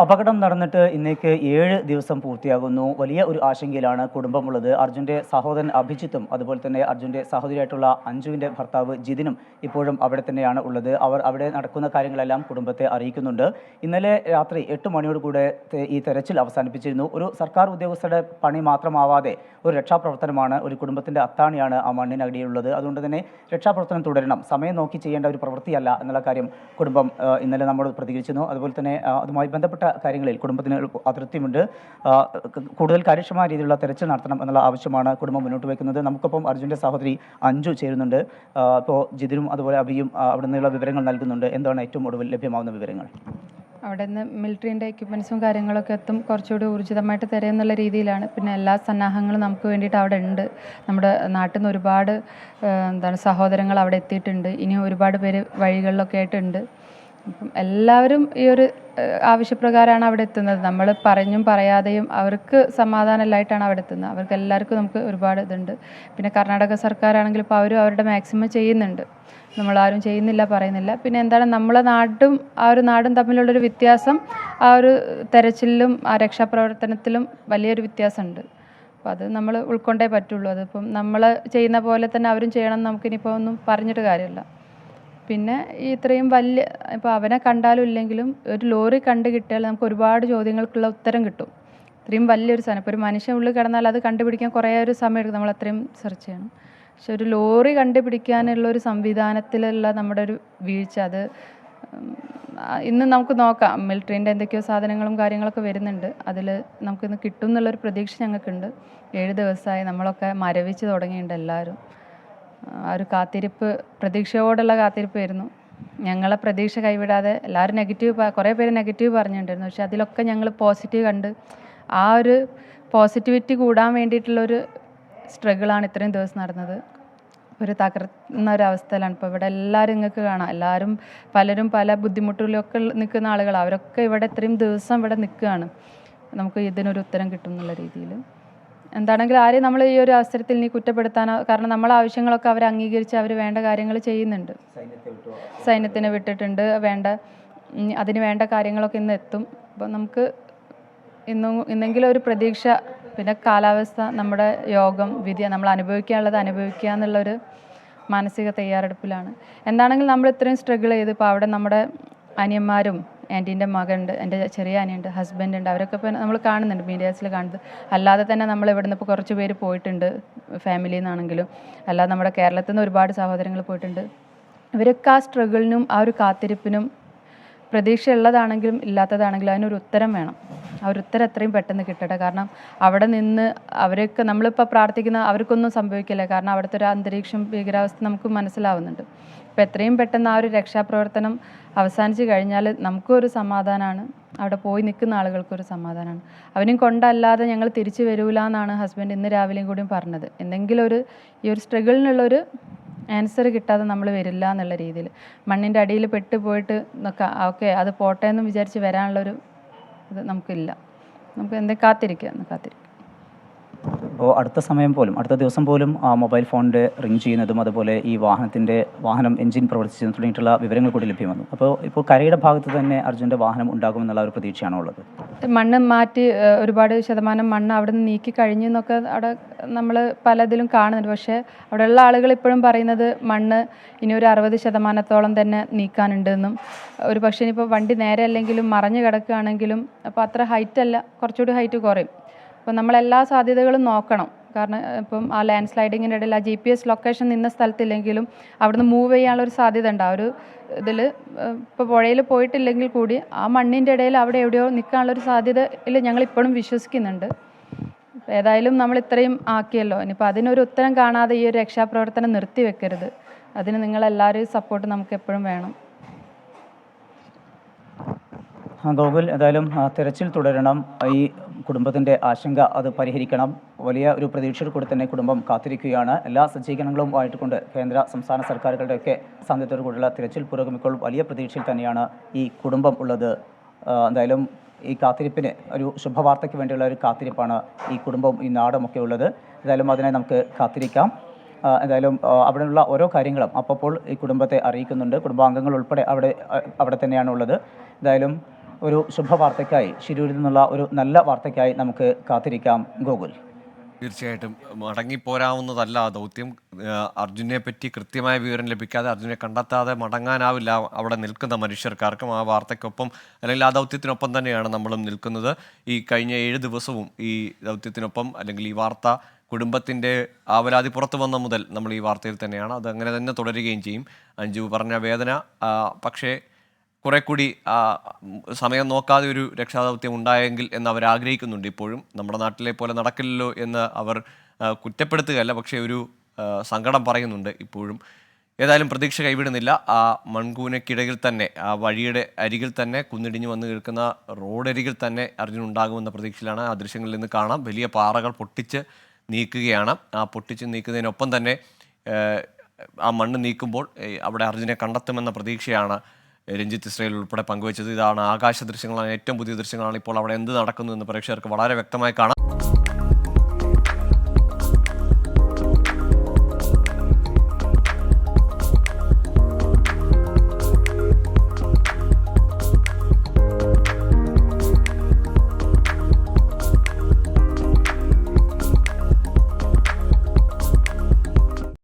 അപകടം നടന്നിട്ട് ഇന്നേക്ക് ഏഴ് ദിവസം പൂർത്തിയാകുന്നു. വലിയ ഒരു ആശങ്കയിലാണ് കുടുംബമുള്ളത്. അർജുന്റെ സഹോദരൻ അഭിജിത്തും അതുപോലെ തന്നെ അർജുന്റെ സഹോദരിയായിട്ടുള്ള അഞ്ജുവിന്റെ ഭർത്താവ് ജിതിനും ഇപ്പോഴും അവിടെ തന്നെയാണ് ഉള്ളത്. അവർ അവിടെ നടക്കുന്ന കാര്യങ്ങളെല്ലാം കുടുംബത്തെ അറിയിക്കുന്നുണ്ട്. ഇന്നലെ രാത്രി എട്ട് മണിയോടുകൂടെ ഈ തെരച്ചിൽ അവസാനിപ്പിച്ചിരുന്നു. ഒരു സർക്കാർ ഉദ്യോഗസ്ഥരുടെ പണി മാത്രമാവാതെ ഒരു രക്ഷാപ്രവർത്തനമാണ് ഒരു കുടുംബത്തിന്റെ അത്താണിയാണ് ആ മണ്ണിനടിയിലുള്ളത്. അതുകൊണ്ട് തന്നെ രക്ഷാപ്രവർത്തനം തുടരണം. സമയം നോക്കി ചെയ്യേണ്ട ഒരു പ്രവൃത്തിയല്ല എന്നുള്ള കാര്യം കുടുംബം ഇന്നലെ നമ്മൾ പ്രതികരിച്ചിരുന്നു. അതുപോലെ തന്നെ അതുമായി ബന്ധപ്പെട്ട കാര്യങ്ങളിൽ കുടുംബത്തിന് അതൃപ്തിയുണ്ട്. കൂടുതൽ കാര്യക്ഷമമായ രീതിയിലുള്ള തെരച്ചിൽ നടത്തണം എന്നുള്ള ആവശ്യമാണ് കുടുംബം മുന്നോട്ട് വയ്ക്കുന്നത്. നമുക്കൊപ്പം അർജുന്റെ സഹോദരി അഞ്ചു ചേരുന്നുണ്ട്. ഇപ്പോൾ ജിതിനും അതുപോലെ അബിയും അവിടെ നിന്നുള്ള വിവരങ്ങൾ നൽകുന്നുണ്ട്. എന്താണ് ഏറ്റവും ഒടുവിൽ ലഭ്യമാകുന്ന വിവരങ്ങൾ? അവിടെ നിന്ന് മിലിറ്ററിന്റെ എക്യുപ്മെൻസും കാര്യങ്ങളൊക്കെ എത്തും. കുറച്ചുകൂടി ഊർജിതമായിട്ട് തരുമെന്നുള്ള രീതിയിലാണ്. പിന്നെ എല്ലാ സന്നാഹങ്ങളും നമുക്ക് വേണ്ടിയിട്ട് അവിടെ ഉണ്ട്. നമ്മുടെ നാട്ടിൽ നിന്ന് ഒരുപാട് എന്താണ് സഹോദരങ്ങൾ അവിടെ എത്തിയിട്ടുണ്ട്. ഇനി ഒരുപാട് പേര് വഴികളിലൊക്കെ ആയിട്ടുണ്ട്. അപ്പം എല്ലാവരും ഈ ഒരു ആവശ്യപ്രകാരമാണ് അവിടെ എത്തുന്നത്. നമ്മൾ പറഞ്ഞും പറയാതെയും അവർക്ക് സമാധാനമില്ലായിട്ടാണ് അവിടെ എത്തുന്നത്. അവർക്ക് എല്ലാവർക്കും നമുക്ക് ഒരുപാട് ഇതുണ്ട്. പിന്നെ കർണാടക സർക്കാരാണെങ്കിൽ ഇപ്പോൾ അവരും അവരുടെ മാക്സിമം ചെയ്യുന്നുണ്ട്. നമ്മളാരും ചെയ്യുന്നില്ല പറയുന്നില്ല. പിന്നെ എന്താണ് നമ്മളെ നാടും ആ ഒരു നാടും തമ്മിലുള്ളൊരു വ്യത്യാസം ആ ഒരു തെരച്ചിലും ആ രക്ഷാപ്രവർത്തനത്തിലും വലിയൊരു വ്യത്യാസമുണ്ട്. അപ്പോൾ അത് നമ്മൾ ഉൾക്കൊണ്ടേ പറ്റുള്ളൂ. അതിപ്പം നമ്മൾ ചെയ്യുന്ന പോലെ തന്നെ അവരും ചെയ്യണം എന്ന് നമുക്കിനിപ്പോൾ ഒന്നും പറഞ്ഞിട്ട് കാര്യമില്ല. പിന്നെ ഇത്രയും വലിയ ഇപ്പോൾ അവനെ കണ്ടാലും ഇല്ലെങ്കിലും ഒരു ലോറി കണ്ടു കിട്ടിയാൽ നമുക്ക് ഒരുപാട് ചോദ്യങ്ങൾക്കുള്ള ഉത്തരം കിട്ടും. ഇത്രയും വലിയൊരു സാധനം. ഇപ്പോൾ ഒരു മനുഷ്യൻ ഉള്ളിൽ കിടന്നാൽ അത് കണ്ടുപിടിക്കാൻ കുറേ ഒരു സമയം എടുക്കും നമ്മൾ അത്രയും സെർച്ച് ചെയ്യണം. പക്ഷെ ഒരു ലോറി കണ്ടുപിടിക്കാനുള്ള ഒരു സംവിധാനത്തിലുള്ള നമ്മുടെ ഒരു വീഴ്ച അത് ഇന്ന് നമുക്ക് നോക്കാം. മിലിറ്ററീന്റെ എന്തൊക്കെയോ സാധനങ്ങളും കാര്യങ്ങളൊക്കെ വരുന്നുണ്ട്. അതിൽ നമുക്കിന്ന് കിട്ടും എന്നുള്ളൊരു പ്രതീക്ഷ ഞങ്ങൾക്കുണ്ട്. ഏഴ് ദിവസമായി നമ്മളൊക്കെ മരവിച്ച് തുടങ്ങിയിട്ടുണ്ട് എല്ലാവരും. ആ ഒരു കാത്തിരിപ്പ് പ്രതീക്ഷയോടുള്ള കാത്തിരിപ്പായിരുന്നു. ഞങ്ങളെ പ്രതീക്ഷ കൈവിടാതെ എല്ലാവരും നെഗറ്റീവ് കുറേ പേര് നെഗറ്റീവ് പറഞ്ഞിട്ടുണ്ടായിരുന്നു. പക്ഷെ അതിലൊക്കെ ഞങ്ങൾ പോസിറ്റീവ് കണ്ട് ആ ഒരു പോസിറ്റിവിറ്റി കൂടാൻ വേണ്ടിയിട്ടുള്ളൊരു സ്ട്രഗിളാണ് ഇത്രയും ദിവസം നടന്നത്. ഒരു തകർന്ന ഒരു അവസ്ഥയിലാണ്. ഇപ്പോൾ ഇവിടെ എല്ലാവരും നിങ്ങൾക്ക് കാണാം. എല്ലാവരും പലരും പല ബുദ്ധിമുട്ടിലൊക്കെ നിൽക്കുന്ന ആളുകൾ അവരൊക്കെ ഇവിടെ ഇത്രയും ദിവസം ഇവിടെ നിൽക്കുകയാണ്. നമുക്ക് ഇതിനൊരു ഉത്തരം കിട്ടും എന്നുള്ള രീതിയിൽ എന്താണെങ്കിലും ആരെയും നമ്മൾ ഈ ഒരു അവസരത്തിൽ നീ കുറ്റപ്പെടുത്താനോ കാരണം നമ്മളെ ആവശ്യങ്ങളൊക്കെ അവർ അംഗീകരിച്ച് അവർ വേണ്ട കാര്യങ്ങൾ ചെയ്യുന്നുണ്ട്. സൈന്യത്തിന് വിട്ടിട്ടുണ്ട് വേണ്ട അതിന് വേണ്ട കാര്യങ്ങളൊക്കെ ഇന്ന് എത്തും. അപ്പോൾ നമുക്ക് ഇന്നും ഇന്നെങ്കിലും ഒരു പ്രതീക്ഷ പിന്നെ കാലാവസ്ഥ നമ്മുടെ യോഗം വിധി നമ്മൾ അനുഭവിക്കാനുള്ളത് അനുഭവിക്കുക എന്നുള്ളൊരു മാനസിക തയ്യാറെടുപ്പിലാണ്. എന്താണെങ്കിലും നമ്മൾ ഇത്രയും സ്ട്രഗിൾ ചെയ്ത് ഇപ്പോൾ അവിടെ നമ്മുടെ അനിയന്മാരും ആന്റീന്റെ മകനുണ്ട് എന്റെ ചെറിയ അനിയുണ്ട് ഹസ്ബൻഡ് ഉണ്ട്. അവരൊക്കെ ഇപ്പോൾ നമ്മൾ കാണുന്നുണ്ട് മീഡിയാസിൽ കാണുന്നത്. അല്ലാതെ തന്നെ നമ്മൾ ഇവിടെ നിന്ന് ഇപ്പോൾ കുറച്ച് പേര് പോയിട്ടുണ്ട് ഫാമിലിയിൽ നിന്നാണെങ്കിലും അല്ലാതെ നമ്മുടെ കേരളത്തിൽ നിന്ന് ഒരുപാട് സഹോദരങ്ങൾ പോയിട്ടുണ്ട്. ഇവരൊക്കെ ആ സ്ട്രഗിളിനും ആ ഒരു കാത്തിരിപ്പിനും പ്രതീക്ഷ ഉള്ളതാണെങ്കിലും ഇല്ലാത്തതാണെങ്കിലും അതിനൊരു ഉത്തരം വേണം. ആ ഒരു ഉത്തരം എത്രയും പെട്ടെന്ന് കിട്ടട്ടെ. കാരണം അവിടെ നിന്ന് അവരൊക്കെ നമ്മളിപ്പോൾ പ്രാർത്ഥിക്കുന്ന അവർക്കൊന്നും സംഭവിക്കില്ല. കാരണം അവിടുത്തെ ഒരു അന്തരീക്ഷം ഭീകരാവസ്ഥ നമുക്ക് മനസ്സിലാവുന്നുണ്ട്. അപ്പോൾ എത്രയും പെട്ടെന്ന് ആ ഒരു രക്ഷാപ്രവർത്തനം അവസാനിച്ച് കഴിഞ്ഞാൽ നമുക്കും ഒരു സമാധാനമാണ് അവിടെ പോയി നിൽക്കുന്ന ആളുകൾക്കൊരു സമാധാനമാണ് അവനും കൊണ്ടല്ലാതെ ഞങ്ങൾ തിരിച്ചു വരൂല എന്നാണ് ഹസ്ബൻഡ് ഇന്ന് രാവിലെയും കൂടിയും പറഞ്ഞത്. എന്തെങ്കിലും ഒരു ഈ ഒരു സ്ട്രഗിളിനുള്ളൊരു ആൻസർ കിട്ടാതെ നമ്മൾ വരില്ല എന്നുള്ള രീതിയിൽ. മണ്ണിന്റെ അടിയിൽ പെട്ട് പോയിട്ട് ഓക്കെ അത് പോട്ടെ എന്ന് വിചാരിച്ച് വരാനുള്ളൊരു ഇത് നമുക്കില്ല. നമുക്ക് എന്തെങ്കിലും കാത്തിരിക്കുക കാത്തിരിക്കുക. അപ്പോൾ അടുത്ത സമയം പോലും അടുത്ത ദിവസം പോലും ആ മൊബൈൽ ഫോണിന്റെ റിങ് ചെയ്യുന്നതും അതുപോലെ ഈ വാഹനത്തിന്റെ വാഹനം എഞ്ചിൻ പ്രവർത്തിച്ചു തുടങ്ങിയിട്ടുള്ള വിവരങ്ങൾ കൂടി ലഭ്യമാകുന്നു. അപ്പോൾ ഇപ്പോൾ കരയുടെ ഭാഗത്ത് തന്നെ അർജുന്റെ വാഹനം ഉണ്ടാകുമെന്നുള്ള ഒരു പ്രതീക്ഷയാണോ ഉള്ളത്? മണ്ണ് മാറ്റി ഒരുപാട് ശതമാനം മണ്ണ് അവിടെ നിന്ന് നീക്കി കഴിഞ്ഞു എന്നൊക്കെ അവിടെ നമ്മൾ പലതിലും കാണുന്നുണ്ട്. പക്ഷേ അവിടെയുള്ള ആളുകൾ ഇപ്പോഴും പറയുന്നത് മണ്ണ് ഇനി ഒരു അറുപത് ശതമാനത്തോളം തന്നെ നീക്കാനുണ്ടെന്നും ഒരു പക്ഷേ ഇനിയിപ്പോൾ വണ്ടി നേരെ അല്ലെങ്കിലും മറഞ്ഞു കിടക്കുകയാണെങ്കിലും അപ്പോൾ അത്ര ഹൈറ്റ് അല്ല കുറച്ചുകൂടി ഹൈറ്റ് കുറയും. അപ്പോൾ നമ്മളെല്ലാ സാധ്യതകളും നോക്കണം. കാരണം ഇപ്പം ആ ലാൻഡ് സ്ലൈഡിങ്ങിന്റെ ഇടയിൽ ആ ജി പി എസ് ലൊക്കേഷൻ നിന്ന സ്ഥലത്തില്ലെങ്കിലും അവിടുന്ന് മൂവ് ചെയ്യാനുള്ള ഒരു സാധ്യത ഉണ്ട്. ആ ഒരു ഇതിൽ ഇപ്പോൾ പുഴയിൽ പോയിട്ടില്ലെങ്കിൽ കൂടി ആ മണ്ണിന്റെ ഇടയിൽ അവിടെ എവിടെയോ നിൽക്കാനുള്ള ഒരു സാധ്യതയിൽ ഞങ്ങൾ ഇപ്പോഴും വിശ്വസിക്കുന്നുണ്ട്. ഏതായാലും നമ്മൾ ഇത്രയും ആക്കിയല്ലോ. ഇനിയിപ്പോൾ അതിനൊരു ഉത്തരം കാണാതെ ഈ ഒരു രക്ഷാപ്രവർത്തനം നിർത്തി വെക്കരുത്. അതിന് നിങ്ങളെല്ലാവരും സപ്പോർട്ട് നമുക്ക് എപ്പോഴും വേണം. ഗോകുൽ എന്തായാലും തിരച്ചിൽ തുടരണം. ഈ കുടുംബത്തിന്റെ ആശങ്ക അത് പരിഹരിക്കണം. വലിയ ഒരു പ്രതീക്ഷയോട് കൂടി തന്നെ കുടുംബം കാത്തിരിക്കുകയാണ്. എല്ലാ സജ്ജീകരണങ്ങളും ആയിട്ടുകൊണ്ട് കേന്ദ്ര സംസ്ഥാന സർക്കാരുകളുടെയൊക്കെ സാന്നിധ്യത്തോടു കൂടിയുള്ള തിരച്ചിൽ പുരോഗമിക്കുമ്പോൾ വലിയ പ്രതീക്ഷയിൽ തന്നെയാണ് ഈ കുടുംബം ഉള്ളത്. എന്തായാലും ഈ കാത്തിരിപ്പിന് ഒരു ശുഭവാർത്തയ്ക്ക് വേണ്ടിയുള്ള ഒരു കാത്തിരിപ്പാണ് ഈ കുടുംബവും ഈ നാടും ഒക്കെ ഉള്ളത്. എന്തായാലും അതിനെ നമുക്ക് കാത്തിരിക്കാം. എന്തായാലും അവിടെയുള്ള ഓരോ കാര്യങ്ങളും അപ്പോൾ ഈ കുടുംബത്തെ അറിയിക്കുന്നുണ്ട്. കുടുംബാംഗങ്ങൾ ഉൾപ്പെടെ അവിടെ അവിടെ തന്നെയാണ് ഉള്ളത് എന്തായാലും ഒരു ശുഭവാർത്തയ്ക്കായി ശിരൂരിൽ നിന്നുള്ള ഒരു നല്ല വാർത്തയ്ക്കായി നമുക്ക് കാത്തിരിക്കാം ഗോകുൽ. തീർച്ചയായിട്ടും. മടങ്ങിപ്പോരാവുന്നതല്ല പോരാവുന്നതല്ല ദൗത്യം. അർജുനെ പറ്റി കൃത്യമായ വിവരം ലഭിക്കാതെ അർജുനെ കണ്ടെത്താതെ മടങ്ങാനാവില്ല അവിടെ നിൽക്കുന്ന മനുഷ്യർക്കാർക്കും ആ വാർത്തയ്ക്കൊപ്പം അല്ലെങ്കിൽ ആ ദൗത്യത്തിനൊപ്പം തന്നെയാണ് നമ്മളും നിൽക്കുന്നത്. ഈ കഴിഞ്ഞ ഏഴ് ദിവസവും ഈ ദൗത്യത്തിനൊപ്പം അല്ലെങ്കിൽ ഈ വാർത്ത കുടുംബത്തിന്റെ ആവലാതി പുറത്തു വന്ന മുതൽ നമ്മൾ ഈ വാർത്തയിൽ തന്നെയാണ്. അത് അങ്ങനെ തന്നെ തുടരുകയും ചെയ്യും. അഞ്ജു പറഞ്ഞ വേദന പക്ഷേ കുറെ കൂടി സമയം നോക്കാതെ ഒരു രക്ഷാദൗത്യം ഉണ്ടായെങ്കിൽ എന്ന് അവർ ആഗ്രഹിക്കുന്നുണ്ട്. ഇപ്പോഴും നമ്മുടെ നാട്ടിലെ പോലെ നടക്കില്ലല്ലോ എന്ന് അവർ കുറ്റപ്പെടുത്തുകയല്ല പക്ഷേ ഒരു സങ്കടം പറയുന്നുണ്ട് ഇപ്പോഴും. ഏതായാലും പ്രതീക്ഷ കൈവിടുന്നില്ല. ആ മൺകൂനക്കിടയിൽ തന്നെ ആ വഴിയുടെ അരികിൽ തന്നെ കുന്നിടിഞ്ഞു വന്ന് നിൽക്കുന്ന റോഡരികിൽ തന്നെ അർജുൻ ഉണ്ടാകുമെന്ന പ്രതീക്ഷയിലാണ് ആ ദൃശ്യങ്ങളിൽ നിന്ന് കാണാം. വലിയ പാറകൾ പൊട്ടിച്ച് നീക്കുകയാണ്. ആ പൊട്ടിച്ച് നീക്കുന്നതിനൊപ്പം തന്നെ ആ മണ്ണ് നീക്കുമ്പോൾ അവിടെ അർജുനെ കണ്ടെത്തുമെന്ന പ്രതീക്ഷയാണ് രഞ്ജിത്ത് ഇസ്രയേൽ ഉൾപ്പെടെ പങ്കുവച്ചത്. ഇതാണ് ആകാശ ദൃശ്യങ്ങളാണ് ഏറ്റവും പുതിയ ദൃശ്യങ്ങളാണ് ഇപ്പോൾ അവിടെ എന്ത് നടക്കുന്നു എന്ന് പ്രേക്ഷകർക്ക് വളരെ വ്യക്തമായി കാണാം.